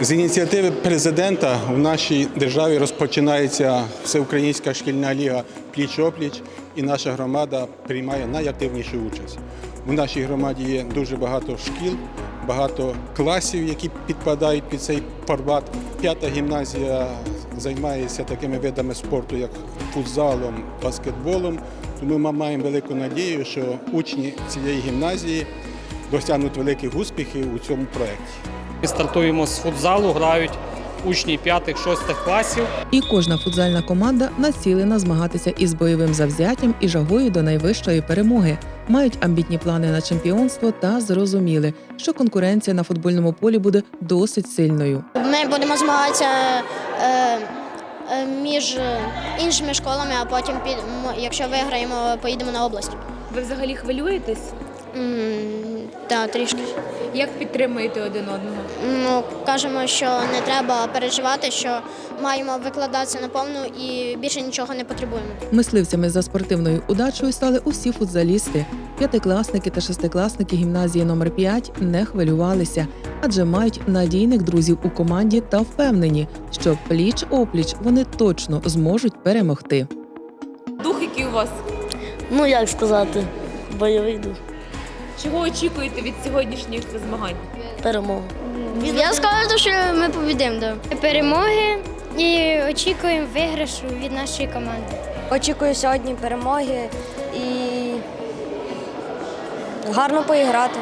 З ініціативи президента в нашій державі розпочинається всеукраїнська шкільна ліга пліч-опліч, і наша громада приймає найактивнішу участь. У нашій громаді є дуже багато шкіл, багато класів, які підпадають під цей формат. П'ята гімназія займається такими видами спорту, як футзалом, баскетболом. Тому ми маємо велику надію, що учні цієї гімназії досягнуть великих успіхів у цьому проєкті. Ми стартуємо з футзалу, грають учні 5-6 класів. І кожна футзальна команда націлена змагатися із бойовим завзяттям і жагою до найвищої перемоги. Мають амбітні плани на чемпіонство та зрозуміли, що конкуренція на футбольному полі буде досить сильною. Ми будемо змагатися е, е, між іншими школами, а потім, під, якщо виграємо, поїдемо на область. Ви взагалі хвилюєтесь? Так, трішки. Як підтримуєте один одного? Ну, кажемо, що не треба переживати, що маємо викладатися наповну і більше нічого не потребуємо. Мисливцями за спортивною удачею стали усі футзалісти. П'ятикласники та шестикласники гімназії номер 5 не хвилювалися, адже мають надійних друзів у команді та впевнені, що пліч опліч вони точно зможуть перемогти. Дух, який у вас? Ну як сказати, бойовий дух, Чого очікуєте від сьогоднішніх змагань? перемогу. Я скажу, що ми побідемо. Да. перемоги і очікуємо виграшу від нашої команди. Очікую сьогодні перемоги і гарно поіграти.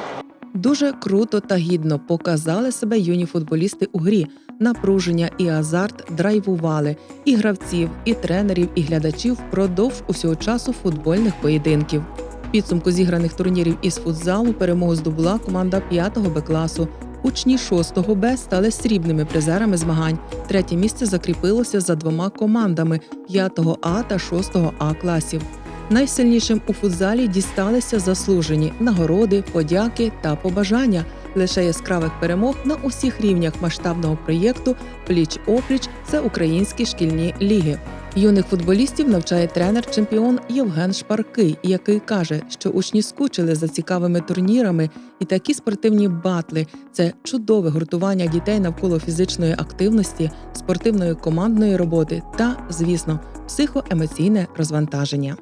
Дуже круто та гідно показали себе юні футболісти у грі. Напруження і азарт драйвували і гравців, і тренерів, і глядачів впродовж усього часу футбольних поєдинків. Підсумку зіграних турнірів із футзалу перемогу здобула команда 5-го Б класу. Учні 6-го Б стали срібними призерами змагань. Третє місце закріпилося за двома командами 5-го А та 6-го А класів. Найсильнішим у футзалі дісталися заслужені нагороди, подяки та побажання. Лише яскравих перемог на усіх рівнях масштабного проєкту Пліч опліч це українські шкільні ліги. Юних футболістів навчає тренер-чемпіон Євген Шпаркий, який каже, що учні скучили за цікавими турнірами, і такі спортивні батли це чудове гуртування дітей навколо фізичної активності, спортивної командної роботи та, звісно, психоемоційне розвантаження.